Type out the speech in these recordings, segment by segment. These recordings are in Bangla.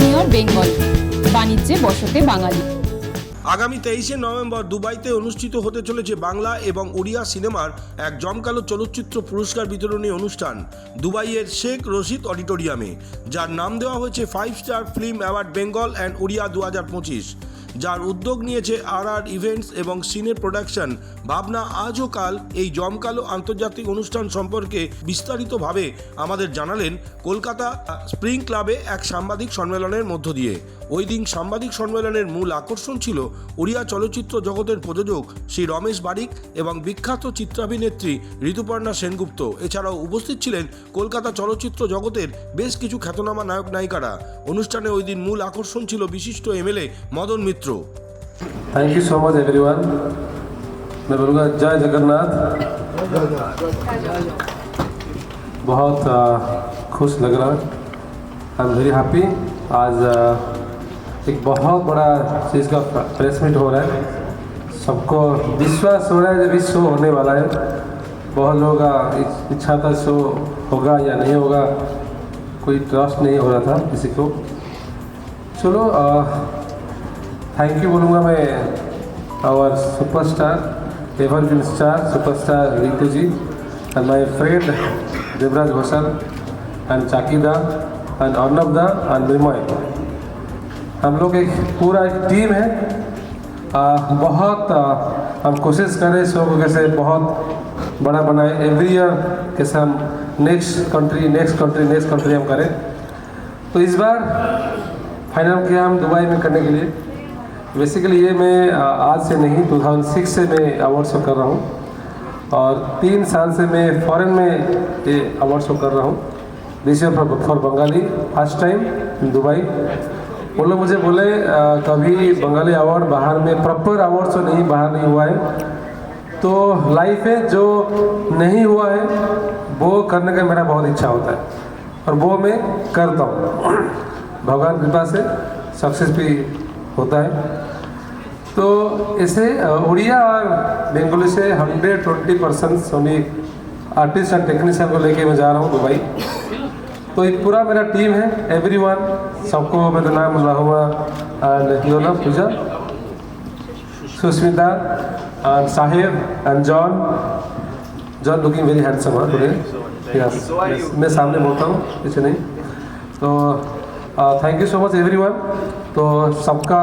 জুনিয়র বেঙ্গল। বাণিজ্যে বসতে বাঙালি। আগামী তেইশে নভেম্বর দুবাইতে অনুষ্ঠিত হতে চলেছে বাংলা এবং ওড়িয়া সিনেমার এক জমকালো চলচ্চিত্র পুরস্কার বিতরণী অনুষ্ঠান, দুবাইয়ের শেখ রশিদ অডিটোরিয়ামে, যার নাম দেওয়া হয়েছে five star film award Bengal and Odia দু হাজার পঁচিশ। যার উদ্যোগ নিয়েছে আর আর ইভেন্টস এবং সিনে প্রোডাকশন। ভাবনা আজও কাল এই জমকালো আন্তর্জাতিক অনুষ্ঠান সম্পর্কে বিস্তারিতভাবে আমাদের জানালেন কলকাতা স্প্রিং ক্লাবে এক সাংবাদিক সম্মেলনের মধ্য দিয়ে। ওই দিন সাংবাদিক সম্মেলনের মূল আকর্ষণ ছিল ওড়িয়া চলচ্চিত্র জগতের প্রযোজক শ্রী রমেশ বারিক এবং বিখ্যাত চিত্রাভিনেত্রী ঋতুপর্ণা সেনগুপ্ত এছাড়াও উপস্থিত ছিলেন কলকাতা চলচ্চিত্র জগতের বেশ কিছু খ্যাতনামা নায়ক নায়িকারা অনুষ্ঠানে ওই দিন মূল আকর্ষণ ছিল বিশিষ্ট MLA Madan Mitra thank you so much everyone मैं बोलूँगा जय जगन्नाथ बहुत आ, खुश लग रहा आई एम वेरी हैप्पी आज आ, एक बहुत बड़ा चीज़ का प्रेस मीट हो रहा है। सबको विश्वास हो रहा है जब इस शो होने वाला है। बहुत लोगों इच्छा था शो होगा या नहीं होगा, कोई ट्रस्ट नहीं हो रहा था किसी को। चलो थैंक यू बोलूँगा मैं our superstar evergreen star superstar Ritu ji and my friend Devraj Ghoshal and चाकीदा and Arnab da and मृमय हम लोग एक पूरा एक टीम है। आ, बहुत आ, हम कोशिश करें शो को कैसे बहुत बड़ा बनाए। एवरी ईयर कैसे हम next country next country next country हम करें। तो इस बार फाइनल किया हम दुबई में करने के लिए। बेसिकली ये मैं आज से नहीं 2006 से मैं अवार्ड शो कर रहा हूँ। और तीन साल से मैं फॉरेन में ये अवार्ड शो कर रहा हूँ। This for for Bengali first time Dubai वो लोग मुझे बोले आ, कभी बंगाली अवार्ड बाहर में प्रॉपर अवार्ड तो नहीं बाहर नहीं हुआ है। तो लाइफ है जो नहीं हुआ है वो करने का मेरा बहुत इच्छा होता है। और वो मैं करता हूँ। भगवान कृपा से सक्सेस भी होता है। तो ऐसे उड़िया और बंगाली से हंड्रेड ट्वेंटी परसेंट सोनी आर्टिस्ट एंड टेक्नीशियन को लेके मैं जा रहा हूँ दुबई। तो एक पूरा मेरा टीम है एवरीवन सबको मैं तो नाम रहुआ and you Puja Sushmita and Sahib and John John looking very हाँ टुडे यस मैं सामने बोलता हूँ, पीछे नहीं। तो thank you so much everyone तो सबका,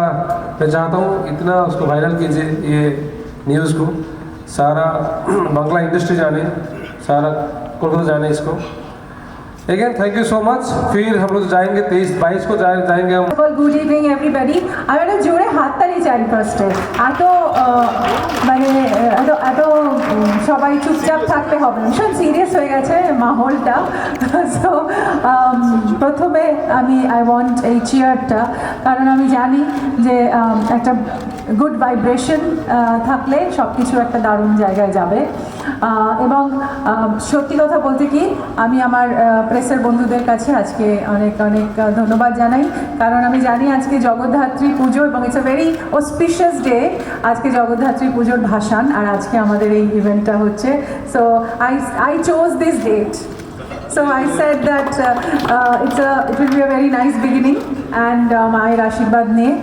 मैं चाहता हूँ, इतना उसको वायरल कीजिए, ये न्यूज़ को। सारा बांग्ला इंडस्ट्री जाने, सारा कोलकाता जाने इसको। again thank you so much फिर हम लोग जाएंगे तेईस बाईस को जाए जाएंगे हम গুড ইভিনিং এভরিবাডি আমি একটা জোরে হাততালি চাই ফার্স্টে এত আহ, মানে আহ, এত এত উম, সবাই চুপচাপ থাকতে হবে না ভীষণ সিরিয়াস হয়ে গেছে মাহলটা সো প্রথমে আমি আই ওয়ান্ট এই চেয়ারটা কারণ আমি জানি যে um, একটা গুড ভাইব্রেশন থাকলে সব কিছু একটা দারুণ জায়গায় যাবে আহ, এবং সত্যি কথা বলতে কি আমি আমার প্রেসের বন্ধুদের কাছে আজকে অনেক অনেক ধন্যবাদ জানাই। কারণ আমি জানি আজকে জগদ্ধাত্রী পুজো এবং it's a very auspicious day আজকে জগদ্ধাত্রী পুজোর ভাসান আর আজকে আমাদের এই ইভেন্টটা হচ্ছে। So I I chose this date So I said that uh, uh, it's a, it will be a very nice beginning and uh, মায়ের আশীর্বাদ নিয়ে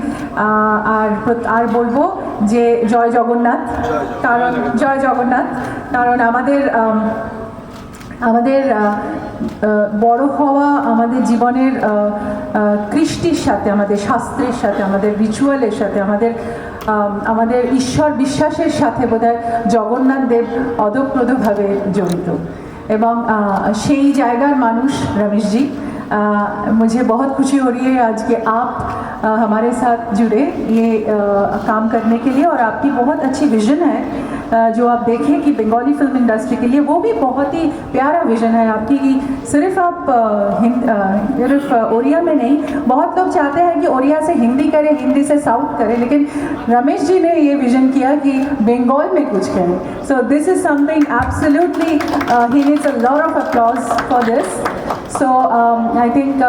uh, আর আর বলব যে জয় জগন্নাথ কারণ জয় জগন্নাথ কারণ আমাদের um, আমাদের আহ, আহ, বড় হওয়া আমাদের জীবনের আহ, আহ, কৃষ্টির সাথে আমাদের শাস্ত্রের সাথে আমাদের রিচুয়ালের সাথে আমাদের আম, আমাদের ঈশ্বর বিশ্বাসের সাথে বোধহয় জগন্নাথ দেব অদপ্রদভাবে জড়িত এবং আহ, সেই জায়গার মানুষ रमेश जी अ, मुझे बहुत खुशी हो रही है आज के आप अ, हमारे साथ जुड़े ये काम करने के लिए और आपकी बहुत अच्छी विजन है। जो आप देखें कि बंगाली फ़िल्म इंडस्ट्री के लिए वो भी बहुत ही प्यारा विजन है। आपकी कि सिर्फ़ आप सिर्फ़ ओरिया में नहीं, बहुत लोग चाहते हैं कि ओरिया से हिंदी करें, हिंदी से साउथ करें, लेकिन रमेश जी ने ये विजन किया कि बंगाल में कुछ करें। So this is something absolutely he needs a lot of applause for this so I think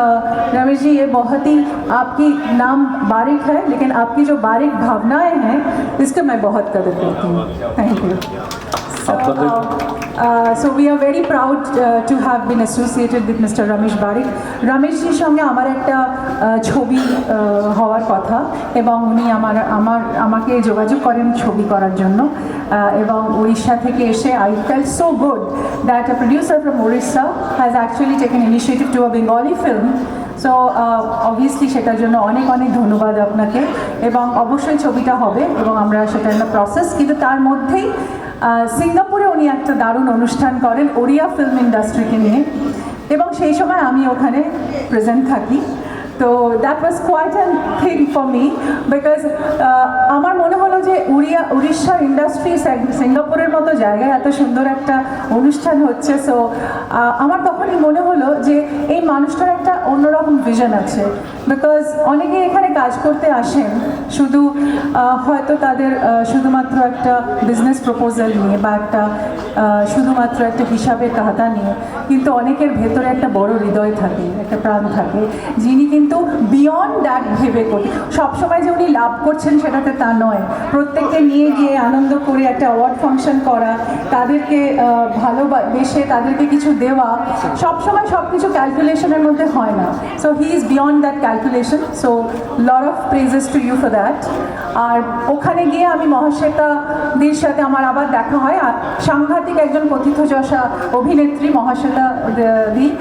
Ramesh ji, ये बहुत ही आपकी नाम बारिक है, लेकिन आपकी जो बारिक भावनाएँ हैं, इसका मैं बहुत कदर करती हूँ। Thank So, uh, uh, so we are very proud uh, to have been associated with Mr. Ramesh Barik. রামেশজির সঙ্গে আমার একটা uh, ছবি uh, হওয়ার কথা এবং উনি আমার আমার আমাকে যোগাযোগ করেন ছবি করার জন্য uh, এবং উড়িষ্যা থেকে এসে I feel so good that a producer from Orissa has actually taken initiative to a Bengali film so obviously সেটার জন্য অনেক অনেক ধন্যবাদ আপনাকে। এবং অবশ্যই ছবিটা হবে এবং আমরা সেটা একটা প্রসেস কিন্তু তার মধ্যেই সিঙ্গাপুরে উনি একটা দারুণ অনুষ্ঠান করেন, ওড়িয়া ফিল্ম ইন্ডাস্ট্রিকে নিয়ে। এবং সেই সময় আমি ওখানে প্রেজেন্ট থাকি। তো that was quite an thing for me because আমার মনে হলো যে উড়িয়া উড়িষ্যার ইন্ডাস্ট্রি সিঙ্গাপুরের মতো জায়গায় এত সুন্দর একটা অনুষ্ঠান হচ্ছে। সো আমার তখনই মনে হলো যে এই মানুষটার একটা অন্যরকম ভিশন আছে। বিকজ অনেকে এখানে কাজ করতে আসেন, শুধু হয়তো তাদের শুধুমাত্র একটা বিজনেস প্রপোজাল নিয়ে বা একটা শুধুমাত্র একটা হিসাবের খাতা নিয়ে, কিন্তু অনেকের ভেতরে একটা বড় হৃদয় থাকে, একটা প্রাণ থাকে, যিনি কিন্তু বিয়ন্ড দ্যাট ভেবে করি সবসময় যে উনি লাভ করছেন সেটাতে তা নয়। প্রত্যেককে নিয়ে গিয়ে আনন্দ করে একটা অ্যাওয়ার্ড ফাংশন করা, তাদেরকে ভালোবেসে তাদেরকে কিছু দেওয়া, সবসময় সব কিছু ক্যালকুলেশনের মধ্যে হয় না। So he is beyond that calculation so lot of praises to you for that আর ওখানে গিয়ে আমি মহাশ্বেতাদির সাথে আমার আবার দেখা হয়। আর সাংঘাতিক একজন কথিতযশা অভিনেত্রী মহাশ্বেতা দে-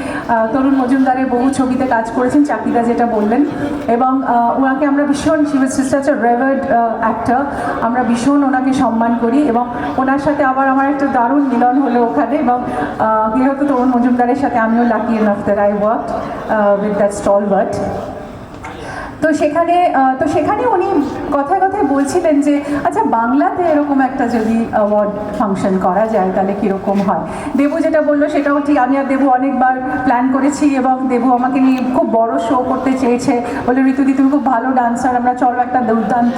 তরুণ মজুমদারের বহু ছবিতে কাজ করেছেন, চাকিদা যেটা বললেন। এবং ওনাকে আমরা ভীষণ শিবের সিস্টার রেভার্ড অ্যাক্টর আমরা ভীষণ ওনাকে সম্মান করি এবং ওনার সাথে আবার আমার একটা দারুণ মিলন হলো ওখানে এবং যেহেতু তরুণ মজুমদারের সাথে আমিও lucky enough that I work with that stalwart তো সেখানে তো সেখানে উনি কথায় কথায় বলছিলেন যে আচ্ছা বাংলাতে এরকম একটা যদি অ্যাওয়ার্ড ফাংশন করা যায়, তাহলে কীরকম হয়? দেবু যেটা বলল সেটাও ঠিক, আমি আর দেবু অনেকবার প্ল্যান করেছি এবং দেবু আমাকে নিয়ে খুব বড় শো করতে চেয়েছে। বলে ঋতুদি, তুমি খুব ভালো ডান্সার আমরা চলো একটা দুর্দান্ত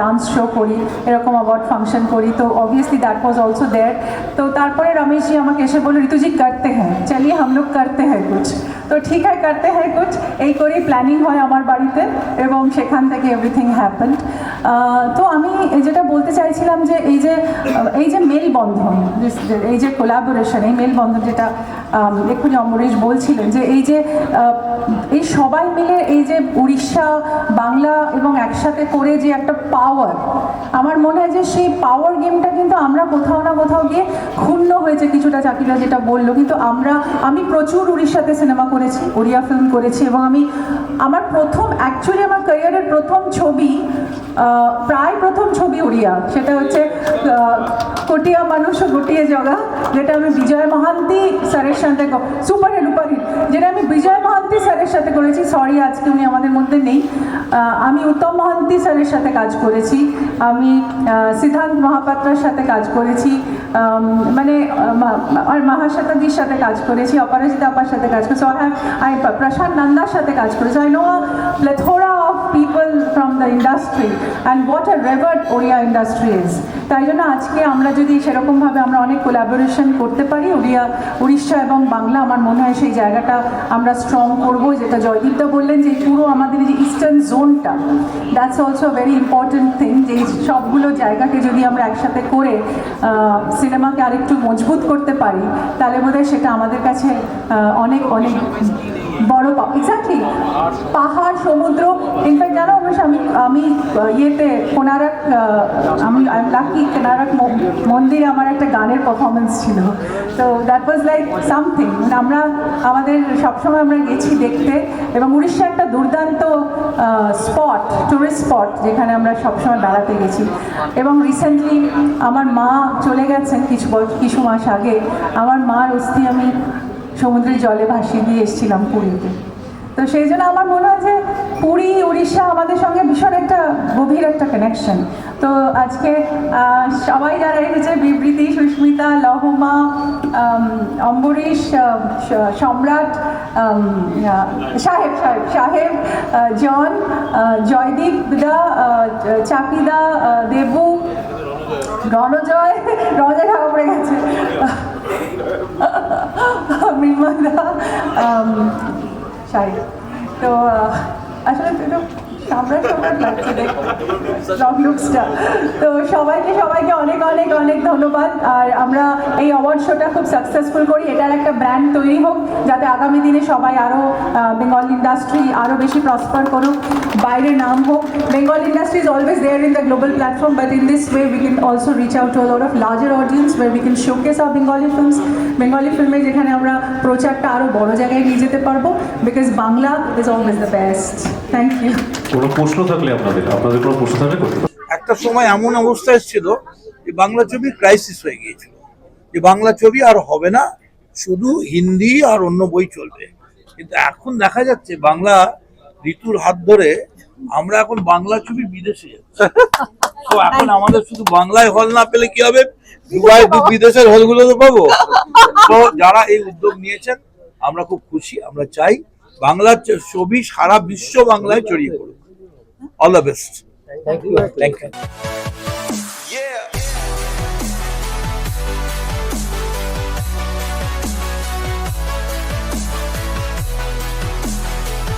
ডান্স শো করি, এরকম অ্যাওয়ার্ড ফাংশন করি। তো obviously that was also there তো তারপরে রমেশজি আমাকে এসে বলল, ঋতুজি, করতে হ্যাঁ চলিয়ে হাম করতে হ্যাঁ কুছ। তো ঠিক হয় করতে হ্যাঁ কুছ, এই করেই প্ল্যানিং হয় আমার বাড়িতে এবং সেখান থেকে এভরিথিং হ্যাপেন তো আমি যেটা বলতে চাইছিলাম যে এই যে এই যে মেলবন্ধন এই যে কোলাবোরেশন এই মেলবন্ধন যেটা এক্ষুনি অমরেশ বলছিলেন যে এই যে এই সবাই মিলে এই যে উড়িষ্যা, বাংলা এবং একসাথে করে যে একটা পাওয়ার আমার মনে হয় যে সেই পাওয়ার গেমটা কিন্তু আমরা কোথাও না কোথাও গিয়ে ক্ষুণ্ণ হয়েছে কিছুটা, চাকিরা যেটা বলল। কিন্তু আমরা, আমি প্রচুর উড়িষ্যাতে সিনেমা করেছি, ওড়িয়া ফিল্ম করেছি এবং আমি, আমার প্রথম অ্যাকচুয়ালি আমার ক্যারিয়ারের প্রথম ছবি প্রায় প্রথম ছবি উড়িয়া। সেটা হচ্ছে কটিয়া মানুষ গটিয়ে জগা, যেটা আমি বিজয় মহান্তি স্যারের সাথে সুপার হিট যেটা আমি বিজয় মহান্তি স্যারের সাথে করেছি। সরি আজকে উনি আমাদের মধ্যে নেই। আমি উত্তম মহান্তি স্যারের সাথে কাজ করেছি। আমি সিদ্ধান্ত মহাপাত্রার সাথে কাজ করেছি। মানে আর মহাশতাদির সাথে কাজ করেছি। অপরাজিতা আপার সাথে কাজ করেছি। আই প্রশান্ত নন্দার সাথে কাজ করেছি। I know plethora people from the industry and what a revered Odia industry is তাই জন্য আজকে আমরা যদি সেরকমভাবে আমরা অনেক কোলাবোরেশন করতে পারি, উড়িয়া, উড়িষ্যা এবং বাংলা, আমার মনে হয় সেই জায়গাটা আমরা স্ট্রং করব, যেটা জয়দীপদা বললেন যে পুরো আমাদের যে ইস্টার্ন জোনটা that's also very important thing যে সবগুলো জায়গাকে যদি আমরা একসাথে করে সিনেমাকে আরেকটু মজবুত করতে পারি, তাহলে বোধহয় সেটা আমাদের কাছে অনেক অনেক বড় এক্স্যাক্টলি পাহাড়, সমুদ্র ইনফ্যাক্ট জানো অবশ্য আমি আমি ইয়েতে, কোনারক আমি লাকি কোনারক মন্দিরে আমার একটা গানের পারফরমেন্স ছিল। তো দ্যাট ওয়াজ লাইক সামথিং আমরা, আমাদের সবসময় আমরা গেছি দেখতে এবং উড়িষ্যা একটা দুর্দান্ত স্পট টুরিস্ট স্পট যেখানে আমরা সবসময় বেড়াতে গেছি। এবং রিসেন্টলি আমার মা চলে গেছেন কিছু কিছু মাস আগে। আমার মার অস্থি আমি সমুদ্রের জলে ভাসিয়ে দিয়ে এসেছিলাম পুরীতে। তো সেই জন্য আমার মনে হয় যে পুরী উড়িষ্যা আমাদের সঙ্গে ভীষণ একটা গভীর একটা কানেকশন তো আজকে সবাই যারা এসেছে, বিবৃতি, সুস্মিতা, লহমা অম্বরীশ সম্রাট সাহেব সাহেব সাহেব জন জয়দীপ দা চাকিদা দেবু রণজয় রণজয় ঢাকা পড়ে গেছে। মৃন্ময়দা শাড়ি তো আসলে সামরা সম্রাট লাগছে লুকসটা তো সবাইকে সবাইকে অনেক অনেক অনেক ধন্যবাদ। আর আমরা এই অ্যাওয়ার্ড শোটা খুব সাকসেসফুল করি। এটার একটা ব্র্যান্ড তৈরি হোক, যাতে আগামী দিনে সবাই আরও বেঙ্গল ইন্ডাস্ট্রি আরও বেশি প্রসপার করুক, বাইরে নাম হোক। Bengal industry is always there in the global platform but in this way we can also reach out to lot of larger audience way we can showcase our Bengali films Bengali ফিল্মে যেখানে আমরা প্রচারটা আরও বড় জায়গায় নিয়ে যেতে পারব because Bangla is always the best thank you কোনো প্রশ্ন থাকলে আপনাদের আপনাদের কোনো প্রশ্ন থাকলে করতে। একটা সময় এমন অবস্থা এসেছিল যে বাংলা ছবি ক্রাইসিস হয়ে গিয়েছিল। যে বাংলা ছবি আর হবে না, শুধু হিন্দি আর অন্য বই চলবে। কিন্তু এখন দেখা যাচ্ছে বাংলা ঋতুর হাত ধরে আমরা এখন বাংলা ছবি বিদেশে তো এখন আমাদের শুধু বাংলায় হল না পেলে কি হবে? বিদেশের হলগুলো তো পাবো। তো যারা এই উদ্যোগ নিয়েছেন, আমরা খুব খুশি, আমরা চাই বাংলার ছবি সারা বিশ্ব বাংলায় ছড়িয়ে পড়ুক। All the best thank you